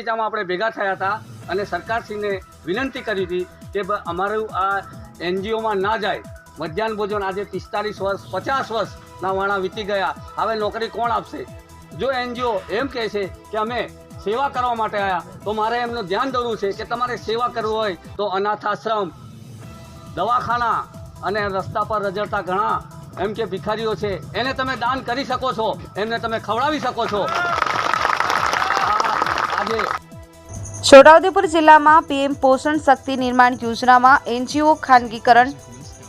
બગીચામાં આપણે ભેગા થયા હતા અને સરકારશ્રીને વિનંતી કરી હતી કે અમારું આ એનજીઓમાં ના જાય. મધ્યાહન ભોજન આજે પિસ્તાલીસ વર્ષ, પચાસ વર્ષના વાણા વીતી ગયા. હવે નોકરી કોણ આપશે? જો એનજીઓ એમ કહે છે કે અમે સેવા કરવા માટે આવ્યા તો મારે એમનું ધ્યાન દોરવું છે કે તમારે સેવા કરવું હોય તો અનાથ આશ્રમ દવાખાના અને રસ્તા પર રજડતા ઘણા એમ કે ભિખારીઓ છે. એને તમે દાન કરી શકો છો, એમને તમે ખવડાવી શકો છો. છોટાઉદેપુર જિલ્લામાં પીએમ પોષણ શક્તિ નિર્માણ યોજનામાં એનજીઓ ખાનગીકરણ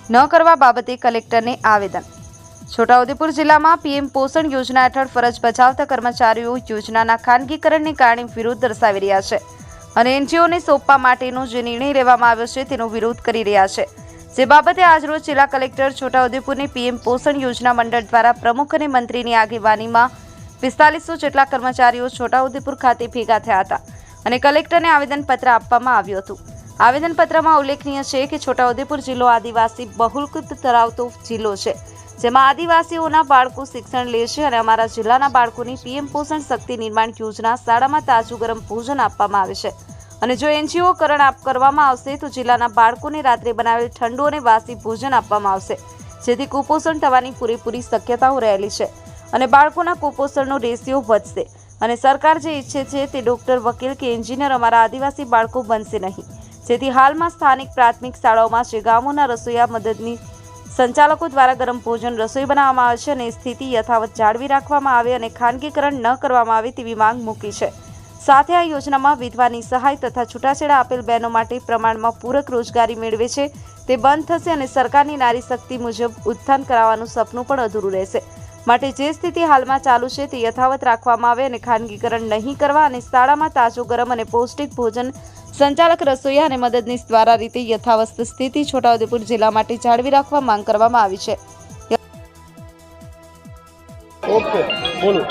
ન કરવા બાબતે કલેક્ટરને આવેદન. છોટાઉદેપુર જિલ્લામાં પીએમ પોષણ યોજના હેઠળ ફરજ બજાવતા કર્મચારીઓ યોજનાના ખાનગીકરણને કારણે વિરોધ દર્શાવી રહ્યા છે અને એનજીઓને સોંપવા માટેનો જે નિર્ણય લેવામાં આવ્યો છે તેનો વિરોધ કરી રહ્યા છે. જે બાબતે આજરોજ જિલ્લા કલેક્ટર છોટાઉદેપુરની પીએમ પોષણ યોજના મંડળ દ્વારા પ્રમુખ અને મંત્રીની આગેવાનીમાં પિસ્તાલીસો જેટલા કર્મચારીઓ છોટાઉદેપુર ખાતે ભેગા થયા હતા અને કલેક્ટરને આવેદનપત્ર આપવામાં આવ્યું હતું. આવેદનપત્રમાં ઉલ્લેખનીય છે કે છોટાઉદેપુર જિલ્લો આદિવાસી બહુલકૃત ધરાવતો જિલ્લો છે, જેમાં આદિવાસીઓના બાળકો શિક્ષણ લે છે અને અમારા જિલ્લાના બાળકોની પીએમ પોષણ શક્તિ નિર્માણ યોજના શાળામાં તાજું ગરમ ભોજન આપવામાં આવે છે. અને જો એનજીઓ કરણ આપ કરવામાં આવશે, તો જિલ્લાના બાળકોને રાત્રે બનાવેલ ઠંડુ અને વાસી ભોજન આપવામાં આવશે, જેથી કુપોષણ થવાની પૂરેપૂરી શક્યતાઓ રહેલી છે. અને બાળકોના કુપોષણનો રેશિયો વધશે. અને સરકાર જે ઈચ્છે છે તે ડૉક્ટર વકીલ કે એન્જિનિયર અમારા આદિવાસી બાળકો બનશે નહીં. જેથી હાલમાં સ્થાનિક પ્રાથમિક શાળાઓમાં શ્રી ગામોના રસોઈયા મદદની સંચાલકો દ્વારા ગરમ ભોજન રસોઈ બનાવવામાં આવે છે અને સ્થિતિ યથાવત જાળવી રાખવામાં આવે અને ખાનગીકરણ ન કરવામાં આવે તેવી માંગ મૂકી છે. સાથે આ યોજનામાં વિધવાની સહાય તથા છૂટાછેડા આપેલ બહેનો માટે પ્રમાણમાં પૂરક રોજગારી મેળવે છે તે બંધ થશે અને સરકારની નારી શક્તિ મુજબ ઉત્થાન કરાવવાનું સપનું પણ અધૂરું રહેશે. માટે જે સ્થિતિ હાલમાં ચાલુ છે તે યથાવત રાખવામાં આવે અને ખાનગીકરણ નહીં કરવા અને શાળામાં તાજું ગરમ અને પૌષ્ટિક ભોજન સંચાલક રસોઈયા અને મદદનીશ દ્વારા રીતે યથાવત સ્થિતિ છોટાઉદેપુર જિલ્લા માટે જાળવી રાખવા માંગ કરવામાં આવી છે. ઓકે બોલો.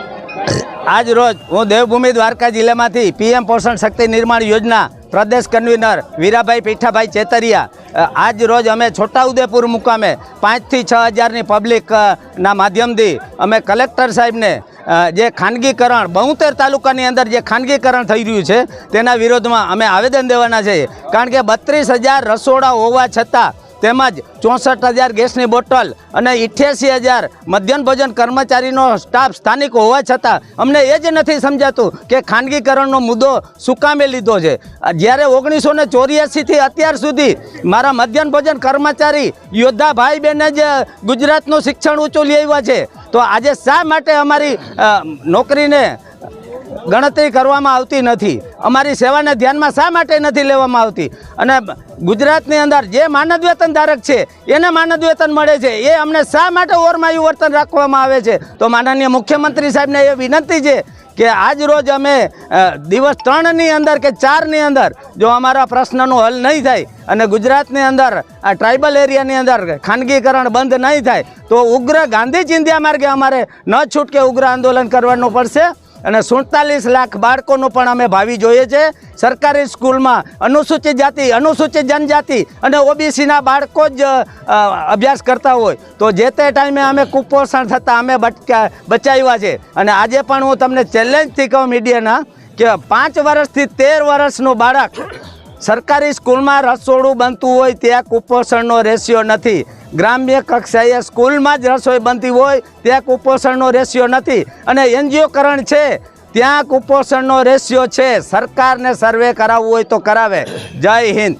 આજ રોજ હું દેવભૂમિ દ્વારકા જિલ્લામાંથી પીએમ પોષણ શક્તિ નિર્માણ યોજના પ્રદેશ કન્વીનર વીરાભાઈ પીઠાભાઈ ચેતરિયા. આજ રોજ અમે છોટાઉદેપુર મુકામે પાંચથી છ હજારની પબ્લિકના માધ્યમથી અમે કલેક્ટર સાહેબને જે ખાનગીકરણ, બહુતેર તાલુકાની અંદર જે ખાનગીકરણ થઈ રહ્યું છે, તેના વિરોધમાં અમે આવેદન દેવાના છીએ કારણ કે બત્રીસ હજાર રસોડા હોવા છતાં તેમજ ચોસઠ હજાર ગેસની બોટલ અને ઇઠ્યાસી હજાર મધ્યાહન ભોજન કર્મચારીનો સ્ટાફ સ્થાનિક હોવા છતાં અમને એ જ નથી સમજાતું કે ખાનગીકરણનો મુદ્દો સુકામે લીધો છે. જ્યારે ઓગણીસો ને ચોર્યાસીથી અત્યાર સુધી મારા મધ્યાહન ભોજન કર્મચારી યોદ્ધા ભાઈ બહેને જ ગુજરાતનું શિક્ષણ ઊંચું લેવા છે, તો આજે શા માટે અમારી નોકરીને ગણતરી કરવામાં આવતી નથી. અમારી સેવાને ધ્યાનમાં શા માટે નથી લેવામાં આવતી? અને ગુજરાતની અંદર જે માનદ વેતન ધારક છે, એને માનદ વેતન મળે છે. એ અમને શા માટે ઓરમાયું વર્તન રાખવામાં આવે છે? તો માનનીય મુખ્યમંત્રી સાહેબને એ વિનંતી છે કે આજ રોજ અમે દિવસ ત્રણની અંદર કે ચારની અંદર, જો અમારા પ્રશ્નનો હલ નહીં થાય અને ગુજરાતની અંદર, આ ટ્રાઇબલ એરિયાની અંદર ખાનગીકરણ બંધ નહીં થાય, તો ઉગ્ર ગાંધી ચિંધ્યા માર્ગે અમારે ન છૂટકે ઉગ્ર આંદોલન કરવાનું પડશે. અને સુડતાલીસ લાખ બાળકોનું પણ અમે ભાવિ જોઈએ છે. સરકારી સ્કૂલમાં અનુસૂચિત જાતિ, અનુસૂચિત જનજાતિ અને ઓબીસીના બાળકો જ અભ્યાસ કરતા હોય. તો જે તે ટાઈમે અમે કુપોષણ થતાં અમે બચાવ્યા છે. અને આજે પણ હું તમને ચેલેન્જથી કહું મીડિયાના કે પાંચ વર્ષથી તેર વર્ષનું બાળક સરકારી સ્કૂલમાં રસોડું બનતું હોય ત્યાં કુપોષણનો રેશિયો નથી. ગ્રામ્ય કક્ષાએ સ્કૂલમાં જ રસોઈ બનતી હોય ત્યાં કુપોષણનો રેશિયો નથી. અને એનજીઓકરણ છે, ત્યાં કુપોષણનો રેશિયો છે. સરકારને સર્વે કરાવવું હોય તો કરાવે. જય હિન્દ.